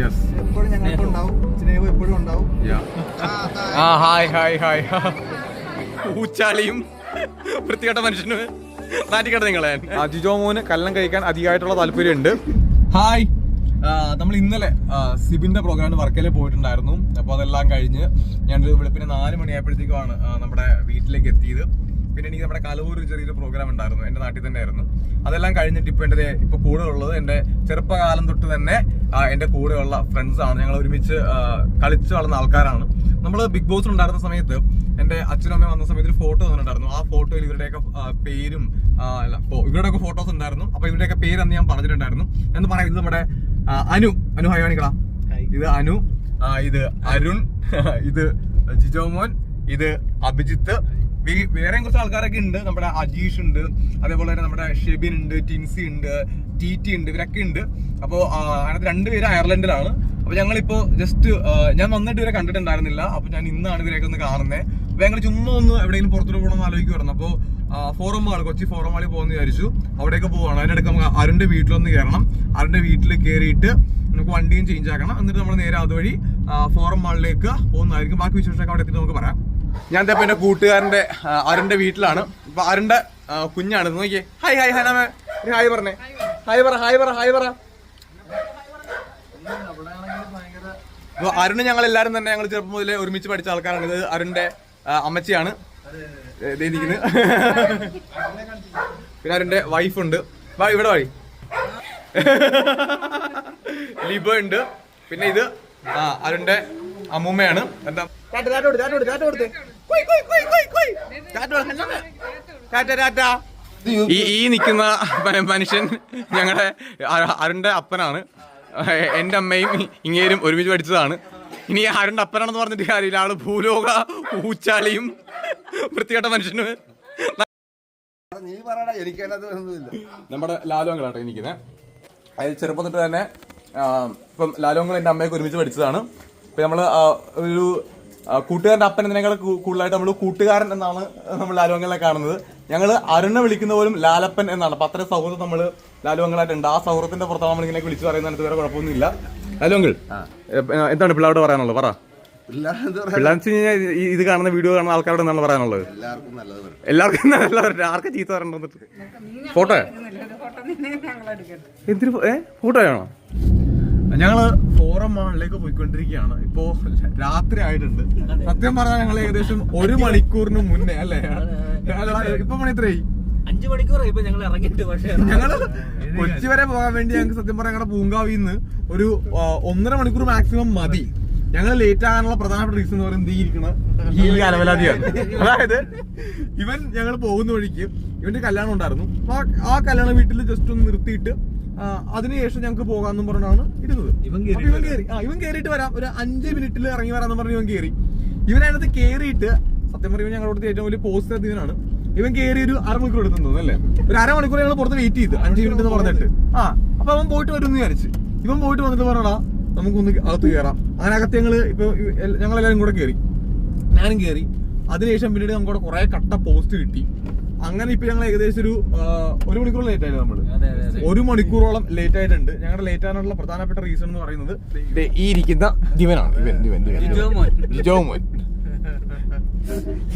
Yes എപ്പോഴും ഞങ്ങൾക്ക് ഉണ്ടാവും. സ്നേഹം എപ്പോഴും ഉണ്ടാവും. ആ ഹായ് ഹായ് ഹായ്. ഊച്ചാളിയും വൃത്തികെട്ട മനുഷ്യന്. നാട്ടിക്കട്ടെ നിങ്ങളെ. അജിജോ മോന് കല്ലം കഴിക്കാൻ അധികമായിട്ടുള്ള താല്പര്യമുണ്ട്. ഹായ്. നമ്മൾ ഇന്നലെ സിബിന്റെ പ്രോഗ്രാമിന് വർക്കലെ പോയിട്ടുണ്ടായിരുന്നു. അപ്പോൾ അതെല്ലാം കഴിഞ്ഞ് ഞാനൊരു വെളുപ്പിന് നാല് മണിയായപ്പോഴത്തേക്കുമാണ് നമ്മുടെ വീട്ടിലേക്ക് എത്തിയത്. പിന്നെ എനിക്ക് നമ്മുടെ കലവൂർ ചെറിയൊരു പ്രോഗ്രാം ഉണ്ടായിരുന്നു. എന്റെ നാട്ടിൽ തന്നെ ആയിരുന്നു അതെല്ലാം കഴിഞ്ഞിട്ട് ഇപ്പോൾ എന്റെ ഇപ്പോൾ കൂടെ ഉള്ളത് എന്റെ ചെറുപ്പകാലം തൊട്ട് തന്നെ എന്റെ കൂടെയുള്ള ഫ്രണ്ട്സാണ് ഞങ്ങൾ ഒരുമിച്ച് കളിച്ച് വളർന്ന ആൾക്കാരാണ്. നമ്മൾ ബിഗ് ബോസ് ഉണ്ടായിരുന്ന സമയത്ത് എന്റെ അച്ഛനും അമ്മയും വന്ന സമയത്ത് ഒരു ഫോട്ടോ തന്നിട്ടുണ്ടായിരുന്നു. ആ ഫോട്ടോയിൽ ഇവരുടെയൊക്കെ പേരും അല്ല ഇവരുടെയൊക്കെ ഫോട്ടോസ് ഉണ്ടായിരുന്നു. അപ്പോൾ ഇവരുടെയൊക്കെ പേര് അന്ന് ഞാൻ പറഞ്ഞിട്ടുണ്ടായിരുന്നു. എന്ന് പറയുന്നത് നമ്മുടെ അനു. അനു ഹൈവാണിക്കള ഇത് അനു ഇത് അരുൺ ഇത് ജിജോമോൻ ഇത് അഭിജിത്ത് വേ- വേറെയും കുറച്ച് ആൾക്കാരൊക്കെ ഉണ്ട്. നമ്മുടെ അജീഷ് ഉണ്ട്. അതേപോലെ തന്നെ നമ്മുടെ ഷെബിൻ ഉണ്ട് ടിൻസി ഉണ്ട് ടി ടി ഉണ്ട് ഇവരൊക്കെ ഉണ്ട്. അപ്പോൾ അതിനകത്ത് രണ്ടുപേര് അയർലൻഡിലാണ്. അപ്പൊ ഞങ്ങളിപ്പോ ജസ്റ്റ് ഞാൻ വന്നിട്ട് ഇവരെ കണ്ടിട്ടുണ്ടായിരുന്നില്ല. അപ്പൊ ഞാൻ ഇന്നാണ് ഇവരെയൊക്കെ ഒന്ന് കാണുന്നത് അപ്പൊ ഞങ്ങൾ ചുമ്മാ ഒന്ന് എവിടെയെങ്കിലും പുറത്തോട്ട് പോകണമെന്ന് ആലോചിക്കുമായിരുന്നു അപ്പോൾ ഫോറം മാൾ കൊച്ചി ഫോറം മാളിൽ പോകുന്ന വിചാരിച്ചു. അവിടേക്ക് പോവാണ്. അതിനിടയ്ക്ക് നമുക്ക് അരുണിന്റെ വീട്ടിലൊന്ന് കയറണം. അരുണിന്റെ വീട്ടിൽ കയറിയിട്ട് നമുക്ക് വണ്ടിയും ചേഞ്ച് ആക്കണം. എന്നിട്ട് നമ്മൾ നേരെ അതുവഴി ഫോറം മാളിലേക്ക് പോകുന്നതായിരിക്കും. ബാക്കി വിശേഷമൊക്കെ അവിടെ എത്തിയിട്ട് നമുക്ക് പറയാം. ഞാൻ ഇപ്പൊ എന്റെ കൂട്ടുകാരന്റെ ആ, അരുണിന്റെ വീട്ടിലാണ്. അപ്പൊ അരുണിന്റെ കുഞ്ഞാണ്. നോക്കിയേ. ഹായ് ഹായ് ഹായ് നാമേ ഒരു ഹായ് പറഞ്ഞേ. ഹായ് പറ ഹായ് പറ ഹായ് പറ. അപ്പൊ അരുണ് ഞങ്ങൾ എല്ലാരും തന്നെ ഞങ്ങൾ ചെറുപ്പം മുതലേ ഒരുമിച്ച് പഠിച്ച ആൾക്കാരാണ്. ഇത് അരുണിന്റെ അമ്മച്ചിയാണ്. പിന്നെ അരുണിന്റെ വൈഫുണ്ട് വാ ഇവിടെ വഴി ലിബ ഉണ്ട്. പിന്നെ ഇത് ആ അരുണിന്റെ അമ്മൂമ്മയാണ്. ഈ ഈ നിൽക്കുന്ന മനുഷ്യൻ ഞങ്ങളുടെ അരുണിന്റെ അപ്പനാണ്. എന്റെ അമ്മയും ഇങ്ങേരും ഒരുമിച്ച് പഠിച്ചതാണ്. ഇനി അരുണിന്റെ അപ്പനാണെന്ന് പറഞ്ഞിട്ട് കാര്യമില്ല. ആൾ ഭൂലോക ഊച്ചാളിയും വൃത്തികെട്ട മനുഷ്യന്. നമ്മുടെ ലാലോങ്കളാട്ടോ എനിക്കുന്നത് അതിൽ ചെറുപ്പം തൊട്ട് തന്നെ ഇപ്പം ലാലോങ്കൾ എന്റെ അമ്മയൊക്കെ ഒരുമിച്ച് പഠിച്ചതാണ്. ഇപ്പം നമ്മൾ ഒരു കൂട്ടുകാരന്റെ കൂട്ടുകാരന്റെ അപ്പൻ എന്നതിനേക്കാൾ കൂടുതലായിട്ട് നമ്മൾ കൂട്ടുകാരൻ എന്നാണ് നമ്മൾ ലാലുവങ്ങളെ കാണുന്നത്. ഞങ്ങൾ അരുണെ വിളിക്കുന്ന പോലും ലാലപ്പൻ എന്നാണ്. അപ്പം അത്രയും സൗഹൃദം നമ്മൾ ലാലുവങ്ങളായിട്ടുണ്ട്. ആ സൗഹൃദത്തിന്റെ പുറത്താണ് നമ്മൾ ഇങ്ങനെ വിളിച്ച് പറയുന്നതിനകത്ത് വേറെ കുഴപ്പമൊന്നുമില്ല. ലാലോങ്കൾ എന്താണ് പിള്ളേരോട് പറയാനുള്ളത്? പറ. ഇത് കാണുന്ന വീഡിയോ കാണുന്ന ആൾക്കാരോട് എന്താണ് പറയാനുള്ളത്? എല്ലാവർക്കും നല്ലത് വരും എല്ലാവർക്കും എല്ലാവരും ആർക്കും ചീത്ത പറയണ്ടെന്ന് ഫോട്ടോ? എന്തിനു ഏ? ഫോട്ടോ ആണോ ഞങ്ങൾ ഫോറം മാളിലേക്ക് പോയിക്കൊണ്ടിരിക്കുകയാണ്. ഇപ്പോ രാത്രി ആയിട്ടുണ്ട്. സത്യം പറഞ്ഞാൽ ഞങ്ങൾ ഏകദേശം ഒരു മണിക്കൂറിന് മുന്നേ അല്ലേ? ഇപ്പൊ മണി എത്രയായി? അഞ്ചു മണിക്കൂറായി. ഇപ്പൊ ഞങ്ങൾ ഇറങ്ങിയിട്ട് പക്ഷേ. ഞങ്ങൾ കൊച്ചി വരെ പോകാൻ വേണ്ടി ഞങ്ങൾക്ക് സത്യം പറഞ്ഞാൽ ഞങ്ങളുടെ പൂങ്കാവിൽ നിന്ന് ഒരു ഒന്നര മണിക്കൂർ മാക്സിമം മതി. ഞങ്ങൾ ലേറ്റ് ആകാനുള്ള പ്രധാനപ്പെട്ട റീസൺ എന്ന് പറയുന്നത് ഈ ഇരിക്കണ ഈ അലവലാതിയാണ് അതായത് ഇവൻ ഞങ്ങൾ പോകുന്ന വഴിക്ക് ഇവന്റെ കല്യാണം ഉണ്ടായിരുന്നു. ആ- കല്യാണം വീട്ടിൽ ജസ്റ്റ് ഒന്ന് നിർത്തിയിട്ട് അതിനുശേഷം ഞങ്ങൾക്ക് പോകാമെന്നും പറഞ്ഞാണ് ഇരുന്നത് ഇവൻ കയറി ആ ഇവൻ കയറിയിട്ട് വരാം. ഒരു അഞ്ച് മിനിറ്റിൽ ഇറങ്ങി വരാന്ന് പറഞ്ഞ് ഇവൻ കയറി ഇവൻ അതിനകത്ത് കയറിയിട്ട് സത്യം പറയുമ്പോൾ ഞങ്ങളോട് ഏറ്റവും വലിയ പോസ്റ്റ് ഇവനാണ് ഇവൻ കയറി ഒരു അരമണിക്കൂർ എടുത്തു തോന്നുന്നു അല്ലേ? ഒരു അരമണിക്കൂർ ഞങ്ങൾ പുറത്ത് വെയിറ്റ് ചെയ്ത്. അഞ്ച് മിനിറ്റ് എന്ന് പറഞ്ഞിട്ട്. ആ അപ്പൊ അവൻ പോയിട്ട് വരും വിചാരിച്ചു. ഇവൻ പോയിട്ട് വന്നിട്ട് പറഞ്ഞടാ നമുക്കൊന്ന് അകത്ത് കയറാം അങ്ങനെ അകത്ത് ഞങ്ങൾ ഇപ്പൊ ഞങ്ങൾ എല്ലാവരും കൂടെ കയറി ഞാനും കയറി അതിനുശേഷം പിന്നീട് നമുക്കവിടെ കുറെ കട്ട പോസ്റ്റ് കിട്ടി. അങ്ങനെ ഇപ്പൊ ഞങ്ങൾ ഏകദേശം ഒരു ഒരു മണിക്കൂർ ലേറ്റ് ആയിരുന്നു നമ്മൾ? ഒരു മണിക്കൂറോളം ലേറ്റ് ആയിട്ടുണ്ട്. ഞങ്ങളുടെ ലേറ്റ് ആകാനുള്ള പ്രധാനപ്പെട്ട റീസൺ എന്ന് പറയുന്നത് ദേ ഈ ഇരിക്കുന്ന ദിവനാണ്. ഇവൻ ദിവൻ ദിവൻ ജിജോ മോൻ. ജിജോ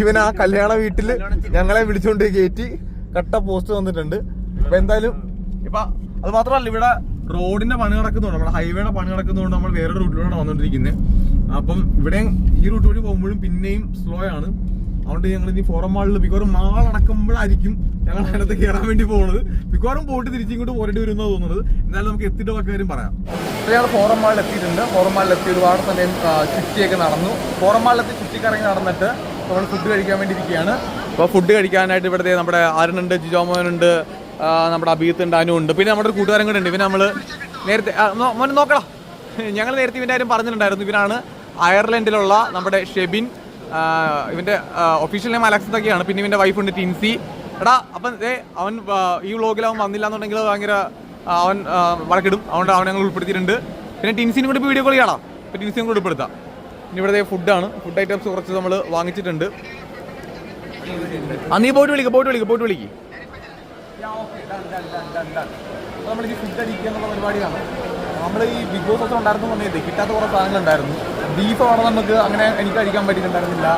ഇവൻ ആ കല്യാണ വീട്ടിൽ ഞങ്ങളെ വിളിച്ചുകൊണ്ട് കയറ്റി കട്ട പോസ്റ്റ് വന്നിട്ടുണ്ട് അപ്പൊ എന്തായാലും ഇപ്പൊ അത് മാത്രമല്ല ഇവിടെ റോഡിന്റെ പണി നടക്കുന്നുണ്ട്. നമ്മുടെ ഹൈവേയുടെ പണി നടക്കുന്നതുകൊണ്ട് നമ്മൾ വേറെ റൂട്ടിലൂടെ വന്നോണ്ടിരിക്കുന്നത് അപ്പം ഇവിടെയും ഈ റൂട്ട് വഴി പോകുമ്പോഴും പിന്നെയും സ്ലോ ആണ്. അതുകൊണ്ട് ഞങ്ങൾ ഇനി ഫോറം മാളിൽ മിക്കവാറും മാൾ അടക്കുമ്പോഴായിരിക്കും ഞങ്ങൾ അതിനകത്ത് കയറാൻ വേണ്ടി പോകുന്നത് മിക്കവാറും പോയിട്ട് തിരിച്ചിങ്ങോട്ട് പോരേണ്ടി വരുന്നോ തോന്നുന്നത്. എന്നാലും നമുക്ക് എത്തിയിട്ട് ബാക്കി കാര്യം പറയാം. ഞങ്ങൾ ഫോറം മാളിൽ എത്തിയിട്ടുണ്ട്. ഫോറം മാളിൽ എത്തി ഒരുപാട് സമയം ചുറ്റിയൊക്കെ നടന്നു. ഫോറം മാളിലെത്തി ചുറ്റിക്കറങ്ങി നടന്നിട്ട് നമ്മൾ ഫുഡ് കഴിക്കാൻ വേണ്ടി ഇരിക്കുകയാണ്. അപ്പോൾ ഫുഡ് കഴിക്കാനായിട്ട് ഇവിടുത്തെ നമ്മുടെ അരുണുണ്ട് ജിജോമോനുണ്ട് നമ്മുടെ അഭിയത്ത് ഉണ്ട് അനു ഉണ്ട്. പിന്നെ നമ്മുടെ ഒരു കൂട്ടുകാരൻ കൂടെ ഉണ്ട്. ഇവന് നമ്മൾ നേരത്തെ മോനെ നോക്കണം ഞങ്ങൾ നേരത്തെ ഇവന്റെ കാര്യം പറഞ്ഞിട്ടുണ്ടായിരുന്നു. ഇവനാണ് അയർലൻഡിലുള്ള നമ്മുടെ ഷെബിൻ. ആ, ഇവന്റെ ഒഫീഷ്യൽ നെയിം അലക്സ് എന്നൊക്കെയാണ്. പിന്നെ ഇവന്റെ വൈഫ് ഉണ്ട് ടിൻസി. എടാ അപ്പം ഏ അവൻ ഈ വ്ളോഗിൽ അവൻ വന്നില്ല എന്നുണ്ടെങ്കിൽ ഭയങ്കര അവൻ വഴക്കിടും. അതുകൊണ്ട് അവൻ ഞങ്ങൾ ഉൾപ്പെടുത്തിയിട്ടുണ്ട്. പിന്നെ ടിൻസിനും കൂടി വീഡിയോ കോൾ ചെയ്യണം അപ്പോൾ ടിൻസിനും കൂടി ഉൾപ്പെടുത്താം. പിന്നെ ഇവിടെ ഫുഡാണ് ഫുഡ് ഐറ്റംസ് കുറച്ച് നമ്മൾ വാങ്ങിച്ചിട്ടുണ്ട്. ആ നീ പോയിട്ട് വിളിക്കുക പോയിട്ട് വിളിക്കുക പോയിട്ട് വിളിക്കുക നമ്മൾ ഈ ഫുഡ് അടിക്കുക പരിപാടിയാണ്. നമ്മൾ ഈ ബിഗ് ബോസ് ഒക്കെ ഉണ്ടായിരുന്നു സമയത്ത് കിട്ടാത്ത കുറേ സാധനങ്ങൾ ഉണ്ടായിരുന്നു ബീഫ് അവിടെ നമുക്ക് അങ്ങനെ എനിക്ക് കഴിക്കാൻ പറ്റിയിട്ടുണ്ടായിരുന്നില്ല.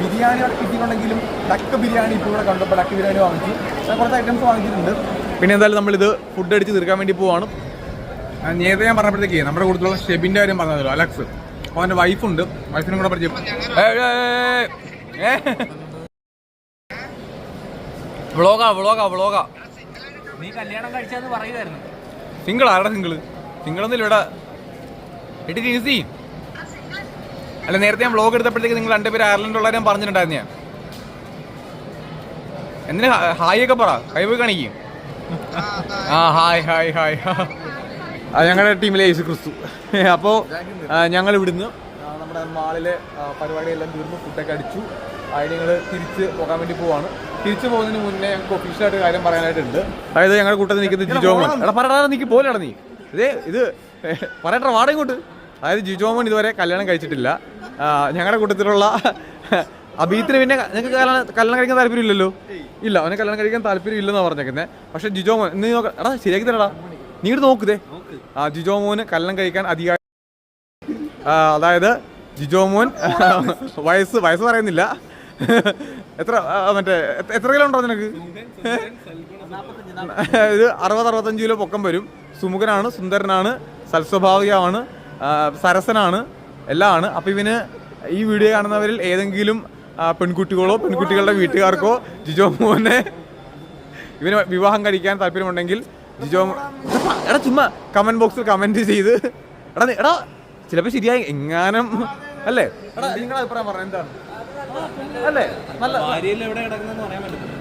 ബിരിയാണി അവിടെ കിട്ടിയിട്ടുണ്ടെങ്കിലും ഡക്ക് ബിരിയാണി ഇപ്പോൾ ഇവിടെ കണ്ടപ്പോൾ ഡക്ക് ബിരിയാണി വാങ്ങിച്ചു. അങ്ങനെ കുറച്ച് ഐറ്റംസ് വാങ്ങിച്ചിട്ടുണ്ട്. പിന്നെ എന്തായാലും നമ്മളിത് ഫുഡ് അടിച്ച് തീർക്കാൻ വേണ്ടി പോവാണ്. നേരത്തെ ഞാൻ പറഞ്ഞപ്പോഴത്തേക്ക് നമ്മുടെ കൂടുതലുള്ള ഷെബിന്റെ കാര്യം പറഞ്ഞതല്ലോ അലക്സ്. അപ്പോൾ അവന്റെ വൈഫുണ്ട് വൈഫിനും കൂടെ പരിചയം. വ്ളോഗാ വ്ളോഗാ വ്ളോഗാ. നീ കല്യാണം കഴിച്ചാന്ന് പറയുമായിരുന്നു സിംഗിൾ ആരുടെ സിംഗിൾ ഒന്നും ഇവിടെ എട്ടി ടീസി അല്ല നേരത്തെ ഞാൻ വ്ളോഗ് എടുത്തപ്പോഴത്തേക്ക് നിങ്ങൾ രണ്ടുപേരും അയർലൻഡുള്ളവരെ ഞാൻ പറഞ്ഞിട്ടുണ്ടായിരുന്നു. ഞാൻ എന്തിനാ ഹായ് ഒക്കെ പറ. കൈ പോയി കാണിക്കും. ആ ഹായ് ഹായ് ഹായ് ആ ഞങ്ങളുടെ ടീമിലെ യേശു ക്രിസ്തു. അപ്പോൾ ഞങ്ങൾ ഇവിടുന്ന് നമ്മുടെ മാളിലെ പരിപാടിയെല്ലാം തീർന്ന് ഫുഡൊക്കെ അടിച്ചു. അതിന് ഞങ്ങൾ തിരിച്ച് പോകാൻ വേണ്ടി പോവാണ്. തിരിച്ചു പോകുന്നതിന് മുന്നേ ഞങ്ങൾക്ക് ഒഫീഷ്യലായിട്ട് കാര്യം പറയാനായിട്ടുണ്ട്. അതായത് ഞങ്ങളുടെ കൂട്ടത്തിൽ നിൽക്കുന്ന ജിജോ എടാ പറയടാ നീക്ക് പോലെ നീ. ഇതേ ഇത് പറയട്ടെ വാടക ഇങ്ങോട്ട്. അതായത് ജിജോമോൻ ഇതുവരെ കല്യാണം കഴിച്ചിട്ടില്ല. ഞങ്ങളുടെ കൂട്ടത്തിലുള്ള അബീത്തിന് പിന്നെ നിങ്ങൾക്ക് കല്യാണം കല്യാണം കഴിക്കാൻ താല്പര്യമില്ലല്ലോ? ഇല്ല അവന് കല്യാണം കഴിക്കാൻ താല്പര്യം ഇല്ലെന്നാണ് പറഞ്ഞേക്കുന്നത് പക്ഷെ ജിജോമോൻ നീ നോക്ക എടാ ശരിയാക്കി തരടാ. നീ ഇങ്ങോട്ട് നോക്കുതേ ആ ജിജോമോന് കല്യാണം കഴിക്കാൻ അധികാരം ആ, അതായത് ജിജോമോൻ വയസ്സ് വയസ്സ് പറയുന്നില്ല. എത്ര മറ്റേ എത്ര കിലോ ഉണ്ടോ നിനക്ക്? ഇത് അറുപത് അറുപത്തഞ്ച് കിലോ പൊക്കം വരും. സുമുഖനാണ് സുന്ദരനാണ് സൽസ്വഭാവികമാണ് സരസനാണ് എല്ലാം ആണ്. അപ്പം ഇവന് ഈ വീഡിയോ കാണുന്നവരിൽ ഏതെങ്കിലും പെൺകുട്ടികളോ പെൺകുട്ടികളുടെ വീട്ടുകാർക്കോ ജിജോ മോനെ ഇവന് വിവാഹം കഴിക്കാൻ താല്പര്യമുണ്ടെങ്കിൽ ജിജോ എടാ ചുമ്മാ കമന്റ് ബോക്സിൽ കമന്റ് ചെയ്ത്. എടാ എടാ ചിലപ്പോൾ ശരിയായി. എങ്ങാനും അല്ലേ? എടാ നിങ്ങളുടെ അഭിപ്രായം പറഞ്ഞ എന്താണ്? അല്ലേ? നല്ല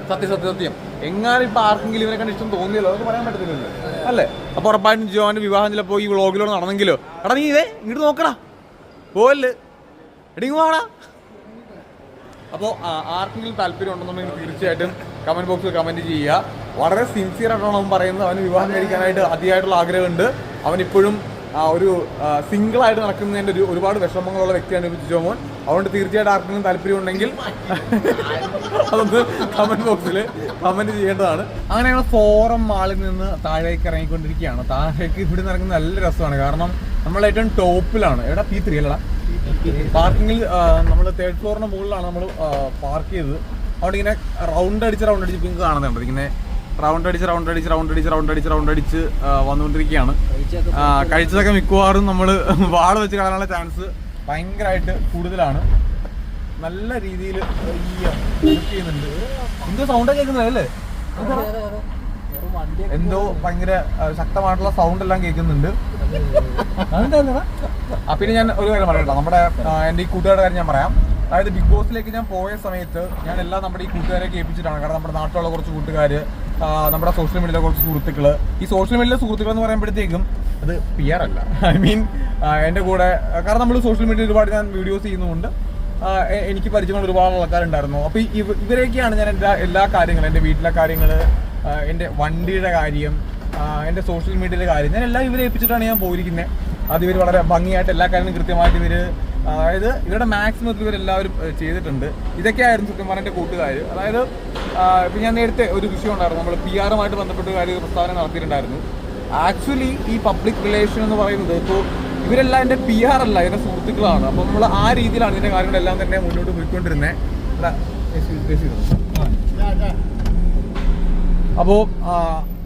ഭാര്യയിൽ എവിടെ കിടക്കുന്നെന്ന് പറയാൻ പറ്റില്ല സത്യം സത്യം സത്യം. എങ്ങാനും ഇപ്പൊ ആർക്കെങ്കിലും ഇവനെ കണ്ട് ഇഷ്ടം തോന്നിയല്ലോ അതൊക്കെ പറയാൻ പറ്റത്തില്ലല്ലോ. അല്ലേ? അപ്പൊ ഉറപ്പായിട്ടും ജോന്റെ വിവാഹം ചിലപ്പോ ഈ വ്ളോഗിലൂടെ നടന്നെങ്കിലോ? എടാ നീ ഇതേ ഇങ്ങോട്ട് നോക്കടാ. പോവല്ലേ. എടിങ്ങുവാണ വാടാ. അപ്പോൾ ആർക്കെങ്കിലും താല്പര്യം ഉണ്ടെന്നുണ്ടെങ്കിൽ തീർച്ചയായിട്ടും കമന്റ് ബോക്സിൽ കമന്റ് ചെയ്യുക. വളരെ സിൻസിയർ ആയിട്ടാണ് അവൻ പറയുന്നത്. അവന് വിവാഹം കഴിക്കാനായിട്ട് അതിയായിട്ടുള്ള ആഗ്രഹമുണ്ട്. അവൻ ഇപ്പോഴും ഒരു സിംഗിൾ ആയിട്ട് നടക്കുന്നതിന്റെ ഒരു ഒരുപാട് വിഷമങ്ങളുള്ള വ്യക്തിയാണ് ജോമോൻ അതുകൊണ്ട് തീർച്ചയായിട്ടും ആർക്കെങ്കിലും താല്പര്യം ഉണ്ടെങ്കിൽ അതൊന്ന് കമന്റ് ബോക്സിൽ കമന്റ് ചെയ്യേണ്ടതാണ്. അങ്ങനെ ഞങ്ങൾ ഫോറം മാളിൽ നിന്ന് താഴേക്ക് ഇറങ്ങിക്കൊണ്ടിരിക്കുകയാണ്. താഴേക്ക് ഇവിടെ നടക്കുന്ന നല്ല രസമാണ്. കാരണം നമ്മൾ ഏറ്റവും ടോപ്പിലാണ് എവിടെ പി ത്രീ അല്ലടാ. പാർക്കിങ്ങിൽ നമ്മൾ തേർഡ് ഫ്ലോറിന് മുകളിലാണ് നമ്മൾ പാർക്ക് ചെയ്തത്. അവിടെ ഇങ്ങനെ റൗണ്ട് അടിച്ച് റൗണ്ട് അടിച്ച് നിങ്ങൾക്ക് കാണുന്നുണ്ട് ഇങ്ങനെ റൗണ്ട് അടിച്ച് റൗണ്ട് അടിച്ച് റൗണ്ട് അടിച്ച് റൗണ്ട് അടിച്ച് റൗണ്ട് അടിച്ച് വന്നുകൊണ്ടിരിക്കുകയാണ്. കഴിച്ചതൊക്കെ മിക്കവാറും നമ്മൾ വാൾ വെച്ച് കാണാനുള്ള ചാൻസ് ഭയങ്കരമായിട്ട് കൂടുതലാണ്. നല്ല രീതിയിൽ ചെയ്യുന്നുണ്ട്. എന്തോ സൗണ്ട് കേൾക്കുന്നതല്ലേ? എന്തോ ഭയങ്കര ശക്തമായിട്ടുള്ള സൗണ്ട് എല്ലാം കേൾക്കുന്നുണ്ട്. പിന്നെ ഞാൻ ഒരു കാര്യം പറയട്ടോ. നമ്മുടെ എന്റെ എന്റെ ഈ കൂട്ടുകാരുടെ കാര്യം ഞാൻ പറയാം. അതായത് ബിഗ് ബോസിലേക്ക് ഞാൻ പോയ സമയത്ത് ഞാൻ എല്ലാം നമ്മുടെ ഈ കൂട്ടുകാരെ കേൾപ്പിച്ചിട്ടാണ്. കാരണം നമ്മുടെ നാട്ടിലുള്ള കുറച്ച് കൂട്ടുകാർ നമ്മുടെ സോഷ്യൽ മീഡിയയിലെ കുറച്ച് സുഹൃത്തുക്കൾ ഈ സോഷ്യൽ മീഡിയയിലെ സുഹൃത്തുക്കൾ എന്ന് പറയുമ്പോഴത്തേക്കും അത് പി ആർ അല്ല. ഐ മീൻ എന്റെ കൂടെ കാരണം നമ്മൾ സോഷ്യൽ മീഡിയയിൽ ഒരുപാട് ഞാൻ വീഡിയോസ് ചെയ്യുന്നതുകൊണ്ട് എനിക്ക് പരിചയമുള്ള ഒരുപാട് ആൾക്കാരുണ്ടായിരുന്നു. അപ്പോൾ ഇവ ഇവരെയൊക്കെയാണ് ഞാൻ എന്റെ എല്ലാ കാര്യങ്ങളും എന്റെ വീട്ടിലെ കാര്യങ്ങൾ എന്റെ വണ്ടിയുടെ കാര്യം എന്റെ സോഷ്യൽ മീഡിയയിലെ കാര്യം ഞാൻ എല്ലാം ഇവരെ ഏൽപ്പിച്ചിട്ടാണ് ഞാൻ പോയിരിക്കുന്നത് അത് ഇവർ വളരെ ഭംഗിയായിട്ട് എല്ലാ കാര്യങ്ങളും കൃത്യമായിട്ട് ഇവർ അതായത് ഇവരുടെ മാക്സിമം ഇവരെല്ലാവരും ഏഹ്, ചെയ്തിട്ടുണ്ട്. ഇതൊക്കെയായിരുന്നു സത്യം പറഞ്ഞ കൂട്ടുകാർ അതായത് ഇപ്പം ഞാൻ നേരത്തെ ഒരു വിഷയം ഉണ്ടായിരുന്നു. നമ്മൾ പി ആറുമായിട്ട് ബന്ധപ്പെട്ട കാര്യ പ്രസ്താവന നടത്തിയിട്ടുണ്ടായിരുന്നു. ആക്ച്വലി ഈ പബ്ലിക് റിലേഷൻ എന്ന് പറയുന്നത് ഇപ്പോൾ ഇവരെല്ലാം എന്റെ പി ആർ അല്ല എന്റെ സുഹൃത്തുക്കളാണ്. അപ്പോൾ നമ്മൾ ആ രീതിയിലാണ് ഇതിന്റെ കാര്യങ്ങളെല്ലാം തന്നെ മുന്നോട്ട് പോയിക്കൊണ്ടിരുന്നത്. അപ്പോൾ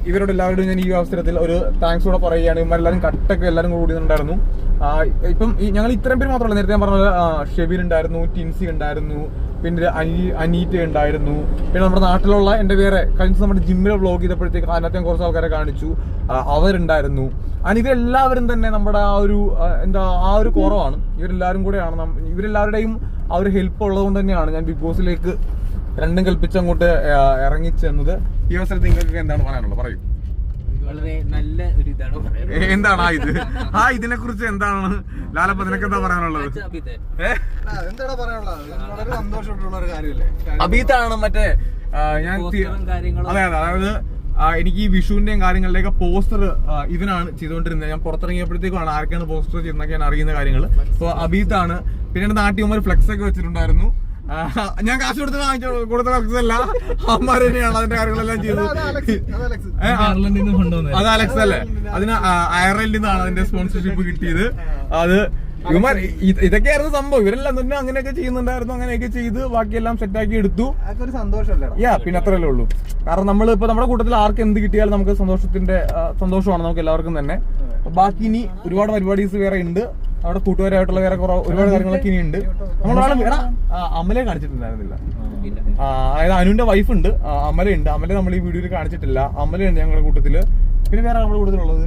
ഇവരോട് എല്ലാവരോടും ഞാൻ ഈ അവസരത്തിൽ ഒരു താങ്ക്സ് കൂടെ പറയുകയാണ്. ഇവരെല്ലാവരും കട്ടൊക്കെ എല്ലാവരും കൂടി ഉണ്ടായിരുന്നു ഇപ്പം ഞങ്ങൾ ഇത്രയും പേര് മാത്രമല്ല. നേരത്തെ ഞാൻ പറഞ്ഞ ഷെബീർ ഉണ്ടായിരുന്നു ടിൻസി ഉണ്ടായിരുന്നു പിന്നെ അനി അനീറ്റ ഉണ്ടായിരുന്നു. പിന്നെ നമ്മുടെ നാട്ടിലുള്ള എന്റെ വേറെ കഴിഞ്ഞ നമ്മുടെ ജിമ്മിൽ വ്ളോഗ് ചെയ്തപ്പോഴത്തേക്ക് അതിനകത്ത് ഞാൻ കുറച്ച് ആൾക്കാരെ കാണിച്ചു. അവരുണ്ടായിരുന്നു. അങ്ങനെ ഇവരെല്ലാവരും തന്നെ നമ്മുടെ ആ ഒരു എന്താ ആ ഒരു കുറവാണ്. ഇവരെല്ലാവരും കൂടെയാണ് ഇവരെല്ലാവരുടെയും ആ ഒരു ഹെൽപ്പ് ഉള്ളത് കൊണ്ട് തന്നെയാണ് ഞാൻ ബിഗ് ബോസിലേക്ക് രണ്ടും കൽപ്പിച്ച് അങ്ങോട്ട് ഇറങ്ങിച്ചെന്നത് ഈ അവസരത്തിൽ നിങ്ങൾക്ക് എന്താണ് പറയാനുള്ളത്? പറയൂ. വളരെ നല്ല ഒരു ഇതാണ് എന്താണ് ആ ഇത്? ആ ഇതിനെ കുറിച്ച് എന്താണ്? ലാലപ്പ നിനക്ക് എന്താ പറയാനുള്ളത്? എന്താണ് പറയാനുള്ളത്? വളരെ സന്തോഷമായിട്ടുള്ള ഒരു കാര്യമല്ലേ? അബീത്താണ് മറ്റേ ഞാൻ അതെ അതെ അതായത് എനിക്ക് ഈ വിഷുവിന്റെയും കാര്യങ്ങളുടെയൊക്കെ പോസ്റ്റർ ഇതിനാണ് ചെയ്തുകൊണ്ടിരുന്നത്. ഞാൻ പുറത്തിറങ്ങിയപ്പോഴത്തേക്കാണ് ആർക്കാണ് പോസ്റ്റർ ചെയ്യുന്നൊക്കെ ഞാൻ അറിയുന്ന കാര്യങ്ങൾ അപ്പോൾ അബീത്താണ് പിന്നെ നാട്ടിൽ ഒരു ഫ്ലെക്സ് ഒക്കെ വെച്ചിട്ടുണ്ടായിരുന്നു. ഞാൻ കാശ് കൊടുത്ത് കൊടുത്ത അല്ല തന്നെയാണ് അതിന്റെ കാര്യങ്ങളെല്ലാം ചെയ്തത്. അലക്സ് അത് അലക്സ്. അലക്സ് അല്ലേ? അതിന് അയർലൻഡിൽ നിന്നാണ് അതിന്റെ സ്പോൺസർഷിപ്പ് കിട്ടിയത്. അത് ഇവന്മാർ ഇത് ഇതൊക്കെയായിരുന്നു സംഭവം. ഇവരെല്ലാം തന്നെ അങ്ങനെയൊക്കെ ചെയ്യുന്നുണ്ടായിരുന്നു അങ്ങനെയൊക്കെ ചെയ്ത് ബാക്കിയെല്ലാം സെറ്റാക്കി എടുത്തു. യാ പിന്നെ അത്രയല്ലേ ഉള്ളൂ. കാരണം നമ്മൾ ഇപ്പൊ നമ്മുടെ കൂട്ടത്തിൽ ആർക്ക് എന്ത് കിട്ടിയാലും നമുക്ക് സന്തോഷത്തിന്റെ സന്തോഷമാണ് നമുക്ക് എല്ലാവർക്കും തന്നെ. ബാക്കി ഇനി ഒരുപാട് പരിപാടീസ് വേറെ ഉണ്ട്. അവിടെ കൂട്ടുകാരായിട്ടുള്ള വേറെ കുറെ ഒരുപാട് കാര്യങ്ങളൊക്കെ ഇനിയുണ്ട്. ഉണ്ട് എടാ അമലെ കാണിച്ചിട്ടുണ്ടായിരുന്നില്ല. ആ, അതായത് അനുവിന്റെ വൈഫ് ഉണ്ട് ആ, അമലയുണ്ട്. അമല നമ്മൾ ഈ വീഡിയോയിൽ കാണിച്ചിട്ടില്ല. അമലയുണ്ട് ഞങ്ങളുടെ കൂട്ടത്തിൽ. പിന്നെ വേറെ നമ്മുടെ കൂട്ടത്തിലുള്ളത്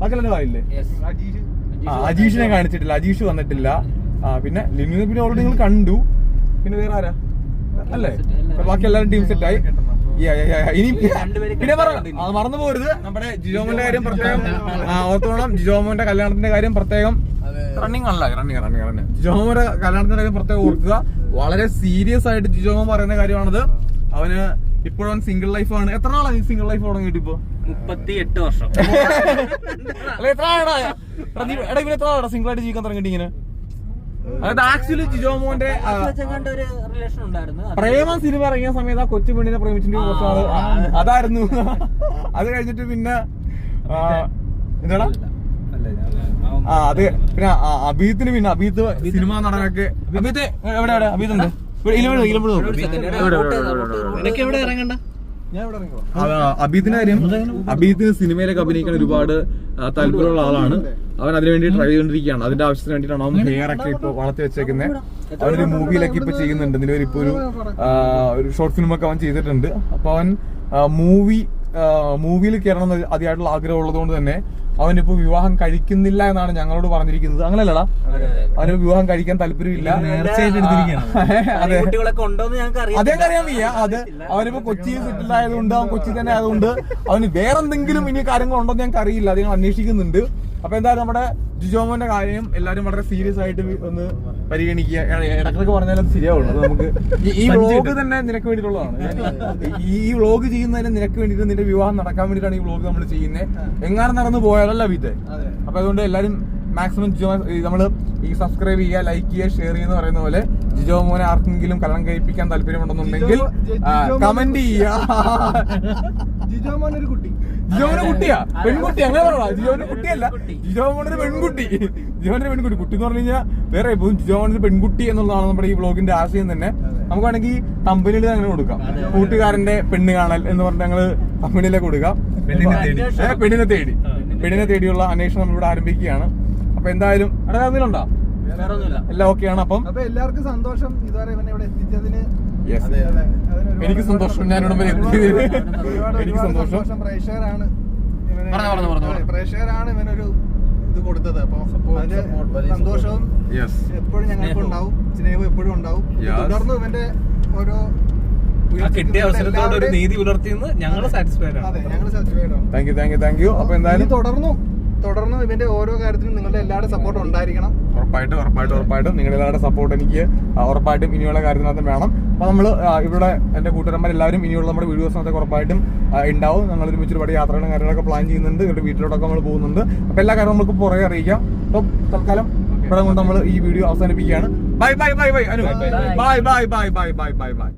ബാക്കിയെല്ലാം വായില്ലേ? അജീഷിനെ കാണിച്ചിട്ടില്ല. അജീഷ് വന്നിട്ടില്ല. പിന്നെ ലിനുവിനെ പിന്നെ ഓൾറെഡി നിങ്ങൾ കണ്ടു. പിന്നെ വേറെ ആരാ? അല്ലേ? ബാക്കി എല്ലാവരും ടീം സെറ്റ് ആയി. ഇനി പിന്നെ പറ അത് മറന്നു പോരുത് നമ്മുടെ ജിജോമോന്റെ കാര്യം പ്രത്യേകം ഓർത്തോണം. ജിജോമോന്റെ കല്യാണത്തിന്റെ കാര്യം പ്രത്യേകം റണ്ണിങ് അല്ല റണ്ണിങ് റണ്ണിങ് റണ്ണിങ് ജിജോമോന്റെ കല്യാണത്തിന്റെ കാര്യം പ്രത്യേകം ഓർക്കുക. വളരെ സീരിയസ് ആയിട്ട് ജിജോമോ പറയുന്ന കാര്യമാണത്. അവന് ഇപ്പോഴും സിംഗിൾ ലൈഫാണ് എത്ര നാളാണ് ഈ സിംഗിൾ ലൈഫ് തുടങ്ങിയിട്ട് ഇപ്പൊ? മുപ്പത്തി എട്ട് വർഷം. അല്ല എത്ര എടാ? ഇവന് എത്ര ആളാ സിംഗിൾ ആയിട്ട് ജീവിക്കാൻ തുടങ്ങിയിട്ട് ഇങ്ങനെ? അതായത് ആക്ച്വലി ജിജോ മോന്റെ ഒരു റിലേഷൻ ഉണ്ടായിരുന്നു അത് പ്രേമം സിനിമ ഇറങ്ങിയ സമയത്ത് ആ കൊച്ചു പെണ്ണിനെ പ്രേമിച്ചിട്ട് അതായിരുന്നു അത് കഴിഞ്ഞിട്ട് പിന്നെ എന്താടാ ആ അത് പിന്നെ അബീത്തിന് പിന്നെ അബീത്ത് സിനിമ നടനൊക്കെ അബീത്ത് എവിടെ എവിടെ അബീത്ത് ഉണ്ട് ഇലവിടെ ഇലവിടെ എനിക്ക് എവിടെ ഇറങ്ങണ്ട അബീത്തിന്റെ കാര്യം അബീദിന് സിനിമയിലൊക്കെ അഭിനയിക്കാൻ ഒരുപാട് താല്പര്യമുള്ള ആളാണ്. അവൻ അതിനു വേണ്ടി ട്രൈ ചെയ്തോണ്ടിരിക്കുകയാണ് അതിന്റെ ആവശ്യത്തിന് വേണ്ടിയിട്ടാണ് അവൻ ഹെയർ ഒക്കെ ഇപ്പൊ വളർത്തി വെച്ചേക്കുന്നത് അവനൊരു മൂവിയിലൊക്കെ ഇപ്പൊ ചെയ്യുന്നുണ്ട്. നിലവിൽ ഇപ്പൊ ഒരു ഒരു ഷോർട്ട് ഫിലിം ഒക്കെ അവൻ ചെയ്തിട്ടുണ്ട്. അപ്പൊ അവൻ മൂവി മൂവിയിൽ കയറണം എന്ന് അതിയായിട്ടുള്ള ആഗ്രഹം ഉള്ളതുകൊണ്ട് തന്നെ അവനിപ്പോ വിവാഹം കഴിക്കുന്നില്ല എന്നാണ് ഞങ്ങളോട് പറഞ്ഞിരിക്കുന്നത്. അങ്ങനല്ലടാ അവന് വിവാഹം കഴിക്കാൻ താല്പര്യമില്ല. അതെ. ഞങ്ങൾക്ക് അറിയാൻ വയ്യ. അത് അവനിപ്പോ കൊച്ചിയിൽ സെറ്റിൽ ആയതുകൊണ്ട് അവൻ കൊച്ചി തന്നെ ആയതുകൊണ്ട് അവന് വേറെന്തെങ്കിലും ഇനി കാര്യങ്ങളുണ്ടോ എന്ന് ഞങ്ങൾക്ക് അറിയില്ല. അത് ഞങ്ങൾ അന്വേഷിക്കുന്നുണ്ട്. അപ്പൊ എന്തായാലും നമ്മുടെ ജിജോമോന്റെ കാര്യം എല്ലാരും വളരെ സീരിയസ് ആയിട്ട് ഒന്ന് പരിഗണിക്കുക. ഇടക്കിടക്ക് പറഞ്ഞാലും ശരിയാവുള്ളൂ. നമുക്ക് ഈ- വ്ലോഗ് വ്ളോഗ് തന്നെ നിനക്ക് വേണ്ടിയിട്ടുള്ളതാണ്. ഈ- വ്ളോഗ് ചെയ്യുന്നതിന് നിനക്ക് വേണ്ടിയിട്ട് നിന്റെ വിവാഹം നടക്കാൻ വേണ്ടിയിട്ടാണ് ഈ വ്ളോഗ് നമ്മൾ ചെയ്യുന്നത്. എങ്ങാനും നടന്നു പോയാലല്ല വീട്ടെ. അപ്പൊ അതുകൊണ്ട് എല്ലാരും മാക്സിമം ജിജോ നമ്മൾ ഈ സബ്സ്ക്രൈബ് ചെയ്യുക ലൈക്ക് ചെയ്യുക ഷെയർ ചെയ്യുന്ന പറയുന്ന പോലെ ജിജോ മോനെ ആർക്കെങ്കിലും കലം കഴിപ്പിക്കാൻ താല്പര്യമുണ്ടെന്നുണ്ടെങ്കിൽ കമന്റ് ചെയ്യുക. ജിജോ മോൻ ഒരു കുട്ടി. ജിജോന്റെ കുട്ടിയാ. പെൺകുട്ടി അങ്ങനെ പറയണ. ജിജോന്റെ കുട്ടിയല്ല. ജിജോ മോണൊരു പെൺകുട്ടി. ജിജോന്റെ പെൺകുട്ടി. കുട്ടി എന്ന് പറഞ്ഞു കഴിഞ്ഞാൽ വേറെ ഇപ്പൊ ജിജോ മോനൊരു പെൺകുട്ടി എന്നുള്ളതാണ് നമ്മുടെ ഈ ബ്ലോഗിന്റെ ആശയം തന്നെ. നമുക്ക് വേണമെങ്കിൽ കമ്പനിയിൽ അങ്ങനെ കൊടുക്കാം. കൂട്ടുകാരന്റെ പെണ്ണ് കാണൽ എന്ന് പറഞ്ഞിട്ട് ഞങ്ങൾ കമ്പനിയിലേക്ക് കൊടുക്കാം. പെണ്ണിനെ തേടി. പെണ്ണിനെ തേടി. പെണ്ണിനെ തേടിയുള്ള അന്വേഷണം നമ്മളിവിടെ ആരംഭിക്കുകയാണ്. അപ്പൊ എന്തായാലും അവിടെ എന്തെങ്കിലും ഉണ്ടോ? എല്ലാം ഓക്കെയാണ് അപ്പം? അപ്പൊ എല്ലാവർക്കും സന്തോഷം. ഇതുവരെ ഇവനെ ഇവിടെ എത്തിച്ചതിന് എനിക്ക് സന്തോഷം. ഞാനിവിടെ എനിക്ക് സന്തോഷം. പ്രേക്ഷകരാണ് ഇവനൊരു ഇത് കൊടുത്തത്. അപ്പൊ സന്തോഷവും എപ്പോഴും ഞങ്ങൾക്ക് ഉണ്ടാവും. സ്നേഹവും എപ്പോഴും ഉണ്ടാവും. തുടർന്ന് ഇവന്റെ ഓരോ കിട്ടിയ അവസരത്തോട് ഒരു നീതി പുലർത്തിയെന്ന് ഞങ്ങൾ സാറ്റിസ്ഫൈഡ് ആണ്. Thank you thank you thank you അപ്പൊ എന്തായാലും തുടർന്നു തുടർന്ന് ഇവന്റെ ഓരോ കാര്യത്തിനും നിങ്ങളുടെ എല്ലാവരുടെ സപ്പോർട്ട് ഉണ്ടായിരിക്കണം. ഉറപ്പായിട്ടും ഉറപ്പായിട്ടും ഉറപ്പായിട്ടും. നിങ്ങളുടെ എല്ലാവരുടെ സപ്പോർട്ട് എനിക്ക് ഉറപ്പായിട്ടും ഇനിയുള്ള കാര്യത്തിനകത്ത് വേണം. അപ്പോൾ നമ്മൾ ഇവിടെ എന്റെ കൂട്ടുകാരന്മാർ എല്ലാവരും ഇനിയുള്ള നമ്മുടെ വീഡിയോസിനകത്തൊക്കെ ഉറപ്പായിട്ടും ഉണ്ടാവും ഞങ്ങൾ ഒരുമിച്ച് ഒരുപാട് യാത്രകളും കാര്യങ്ങളൊക്കെ പ്ലാൻ ചെയ്യുന്നുണ്ട്. ഇവരുടെ വീട്ടിലോട്ടൊക്കെ നമ്മൾ പോകുന്നുണ്ട്. അപ്പോൾ എല്ലാ കാര്യവും നമുക്ക് പുറകെ അറിയിക്കാം. അപ്പോൾ തൽക്കാലം ഇവിടെ കൊണ്ട് നമ്മൾ ഈ വീഡിയോ അവസാനിപ്പിക്കുകയാണ്. Bye bye bye bye bye bye. Bye bye bye bye bye bye.